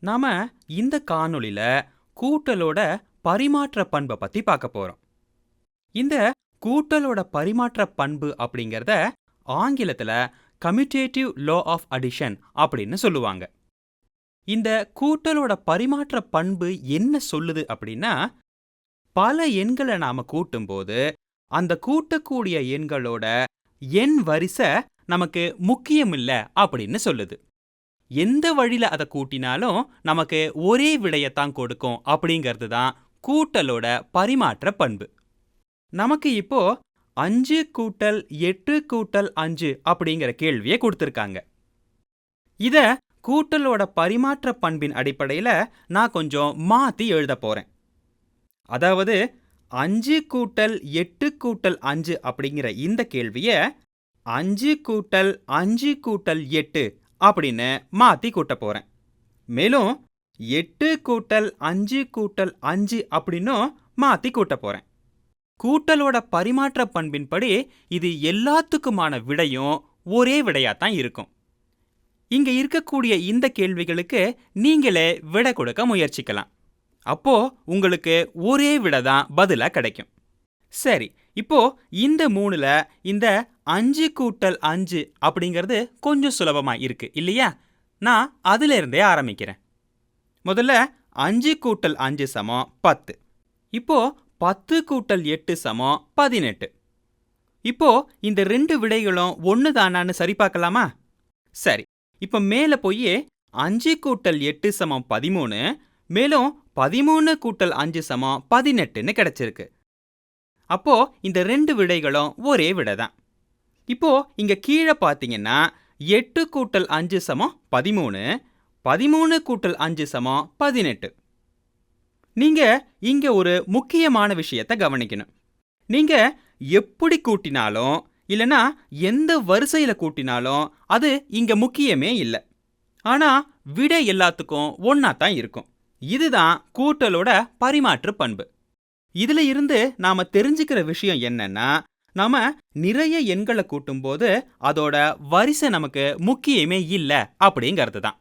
நாம இந்த காணொளியில கூட்டலோட பரிமாற்ற பண்பை பத்தி பார்க்க போறோம். இந்த கூட்டலோட பரிமாற்ற பண்பு அப்படிங்கறத ஆங்கிலத்துல கம்யூட்டேட்டிவ் லா ஆஃப் அடிஷன் அப்படின்னு சொல்லுவாங்க. இந்த கூட்டலோட பரிமாற்ற பண்பு என்ன சொல்லுது அப்படின்னா பல எண்களை நாம கூட்டும்போது அந்த கூட்டக்கூடிய எண்களோட எண் வரிசை நமக்கு முக்கியமில்லை அப்படின்னு சொல்லுது. எந்த வழியில் அதை கூட்டினாலும் நமக்கு ஒரே விடையத்தான் கொடுக்கும் அப்படிங்கிறது தான் கூட்டலோட பரிமாற்ற பண்பு. நமக்கு இப்போ அஞ்சு கூட்டல் எட்டு கூட்டல் அஞ்சு அப்படிங்கிற கேள்வியை கொடுத்துருக்காங்க. இத கூட்டலோட பரிமாற்ற பண்பின் அடிப்படையில் நான் கொஞ்சம் மாத்தி எழுத போறேன். அதாவது அஞ்சு கூட்டல் எட்டு கூட்டல் அஞ்சு அப்படிங்கிற இந்த கேள்விய அஞ்சு கூட்டல் அஞ்சு கூட்டல் எட்டு அப்படின்னு மாத்தி கூட்ட போறேன். மேலும் எட்டு கூட்டல் அஞ்சு கூட்டல் அஞ்சு அப்படின்னும் மாத்தி கூட்ட போகிறேன் கூட்டலோட பரிமாற்ற பண்பின்படி இது எல்லாத்துக்குமான விடையும் ஒரே விடையாத்தான் இருக்கும். இங்க இருக்கக்கூடிய இந்த கேள்விகளுக்கு நீங்களே விடை கொடுக்க முயற்சிக்கலாம். அப்போ உங்களுக்கு ஒரே விடை தான் பதிலா கிடைக்கும். சரி இப்போ இந்த மூணுல இந்த அஞ்சு கூட்டல் அஞ்சு அப்படிங்கிறது கொஞ்சம் சுலபமா இருக்கு இல்லையா? நான் அதுல இருந்தே ஆரம்பிக்கிறேன். முதல்ல அஞ்சு கூட்டல் அஞ்சு சமம் பத்து. இப்போ பத்து கூட்டல் எட்டு சமம் பதினெட்டு. இப்போ இந்த ரெண்டு விடைகளும் ஒன்று தானான்னு சரி பார்க்கலாமா? சரி இப்போ மேலே போய் அஞ்சு கூட்டல் எட்டு சமம் பதிமூணு மேலும் பதிமூணு கூட்டல் அஞ்சு சமம் பதினெட்டுன்னு கிடைச்சிருக்கு. அப்போ இந்த ரெண்டு விடைகளும் ஒரே விடை தான் இப்போ இங்க கீழே பார்த்தீங்கன்னா எட்டு கூட்டல் அஞ்சு சமம் பதிமூணு பதிமூணு கூட்டல் அஞ்சு சமம் பதினெட்டு. நீங்க இங்க ஒரு முக்கியமான விஷயத்தை கவனிக்கணும். நீங்க எப்படி கூட்டினாலும் இல்லைனா எந்த வரிசையில் கூட்டினாலும் அது இங்க முக்கியமே இல்லை. ஆனா விடை எல்லாத்துக்கும் ஒன்னா தான் இருக்கும். இதுதான் கூட்டலோட பரிமாற்று பண்பு. இதுல இருந்து நாம தெரிஞ்சுக்கிற விஷயம் என்னன்னா நாம நிறைய எண்களை கூட்டும்போது அதோட வரிசை நமக்கு முக்கியமே இல்லை அப்படிங்கிறது தான்